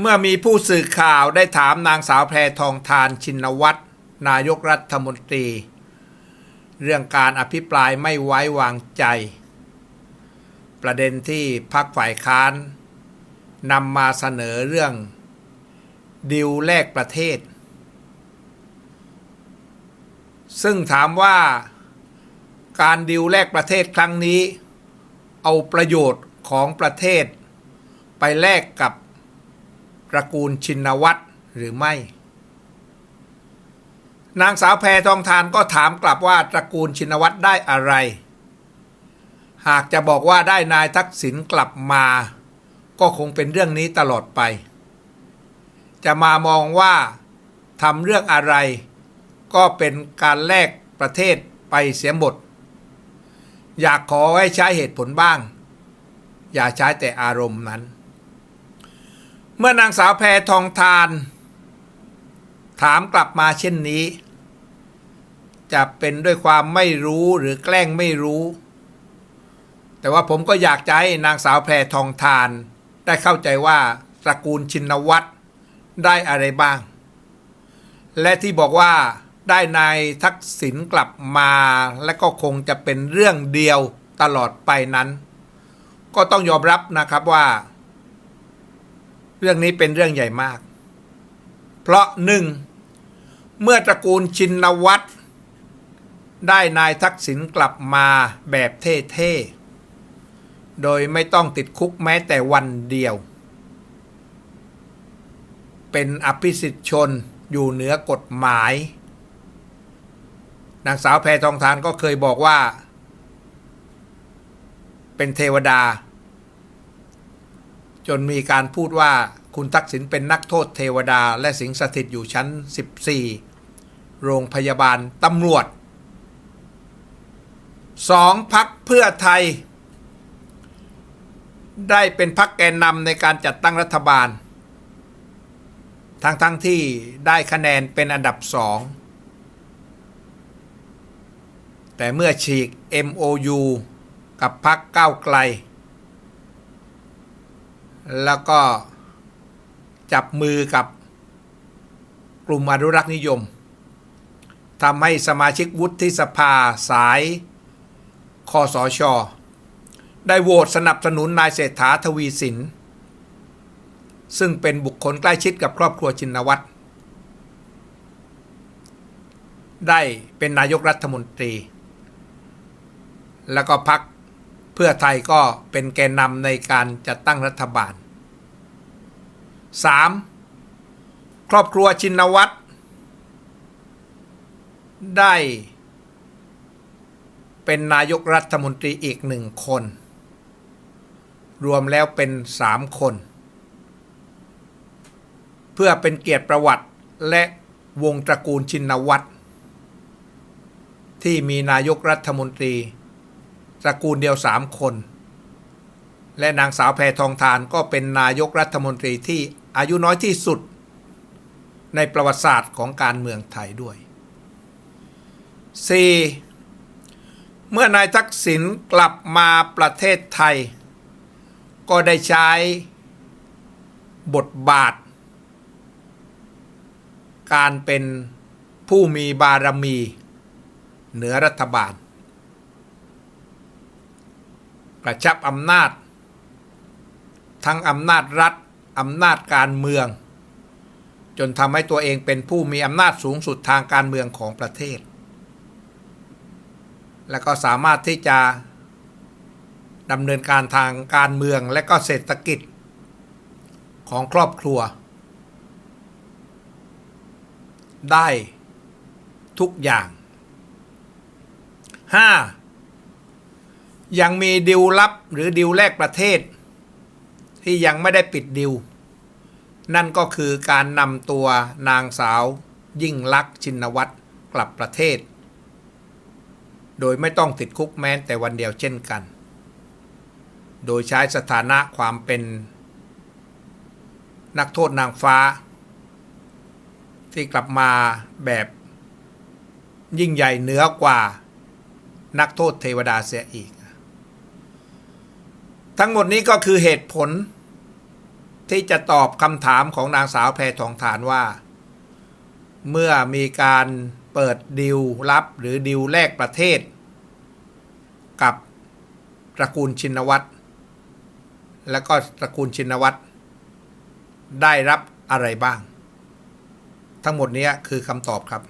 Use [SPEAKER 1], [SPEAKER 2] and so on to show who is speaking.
[SPEAKER 1] เมื่อมีผู้สื่อข่าวได้ถามนางสาวแพรทองทานชินวัตรนายกรัฐมนตรี เรื่องการอภิปรายไม่ไว้วางใจ ประเด็นที่พักฝ่ายค้านนำมาเสนอเรื่อง ดิวแลกประเทศ ซึ่งถามว่าการดิวแลกประเทศครั้งนี้ เอาประโยชน์ของประเทศ ไปแลกกับ ระกูลชินวัตรหรือไม่ นางสาวแพทองทานก็ถามกลับว่าตระกูลชินวัตรได้อะไร หากจะบอกว่าได้นายทักษิณกลับมา ก็คงเป็นเรื่องนี้ตลอดไป จะมามองว่าทำเรื่องอะไร ก็เป็นการแลกประเทศไปเสียหมด อยากขอให้ใช้เหตุผลบ้าง อย่าใช้แต่อารมณ์นั้น เมื่อนางสาวแพทองทาน ถามกลับมาเช่นนี้ จะเป็นด้วยความไม่รู้หรือแกล้งไม่รู้ แต่ว่าผมก็อยากจะให้นางสาวแพทองทาน ได้เข้าใจว่าตระกูลชินวัตรได้อะไรบ้าง และที่บอกว่าได้นายทักษิณกลับมาและก็คงจะเป็นเรื่องเดียวตลอดไปนั้น ก็ต้องยอมรับนะครับว่า เรื่องนี้เป็นเรื่องใหญ่มาก เพราะหนึ่ง เมื่อตระกูลชินวัตรได้นายทักษิณกลับมาแบบเท่ๆ โดยไม่ต้องติดคุกแม้แต่วันเดียว เป็นอภิสิทธิชนอยู่เหนือกฎหมาย นางสาวแพทองทานก็เคยบอกว่า เป็นเทวดา จนมีการพูดว่าคุณทักษิณเป็นนักโทษเทวดา และสิงสถิตอยู่ชั้น 14 โรงพยาบาลตำรวจ 2. พักเพื่อไทย ได้เป็นพักแกนนำในการจัดตั้งรัฐบาล ทั้งๆทที่ได้คะแนนเป็นอันดับสองแต่เมื่อฉีก MOU กับพักก้าวไกล แล้วก็จับมือกับกลุ่มอนุรักษ์นิยมทำให้สมาชิกวุฒิสภาสายคอสชได้โหวตสนับสนุนนายเศรษฐาทวีสิน ซึ่งเป็นบุคคลใกล้ชิดกับครอบครัวชินวัตรได้เป็นนายกรัฐมนตรี แล้วก็พัก เพื่อไทยก็เป็นแกนนำในการจัดตั้งรัฐบาล 3. ครอบครัวชินวัตรได้ เป็นนายกรัฐมนตรีอีกหนึ่งคน รวมแล้วเป็นสามคน เพื่อเป็นเกียรติประวัติและวงตระกูลชินวัตรที่มีนายกรัฐมนตรี ตระกูลเดียวสามคน และนางสาวแพทองทานก็เป็นนายกรัฐมนตรีที่อายุน้อยที่สุด ในประวัติศาสตร์ของการเมืองไทยด้วย 4. เมื่อนายทักษิณกลับมาประเทศไทย ก็ได้ใช้บทบาท การเป็นผู้มีบารมี เหนือรัฐบาล กระชับอำนาจ ทั้งอำนาจรัฐอำนาจการเมือง จนทำให้ตัวเองเป็นผู้มีอำนาจสูงสุดทางการเมืองของประเทศ และก็สามารถที่จะดำเนินการทางการเมืองและก็เศรษฐกิจ ของครอบครัว ได้ทุกอย่าง 5. ยังมีดิวลับหรือดิวแลกประเทศ ที่ยังไม่ได้ปิดดิว นั่นก็คือการนำตัวนางสาว ยิ่งลักษณ์ชินวัตรกลับประเทศ โดยไม่ต้องติดคุกแม้แต่วันเดียวเช่นกัน โดยใช้สถานะความเป็น นักโทษนางฟ้า ที่กลับมาแบบ ยิ่งใหญ่เหนือกว่า นักโทษเทวดาเสียอีก ทั้งหมดนี้ก็คือเหตุผล ที่จะตอบคำถามของนางสาวแพทองทานว่า เมื่อมีการเปิดดิวลับหรือดิวแลกประเทศ กับตระกูลชินวัตรแล้วก็ตระกูลชินวัตรได้รับอะไรบ้าง ทั้งหมดนี้คือคำตอบครับ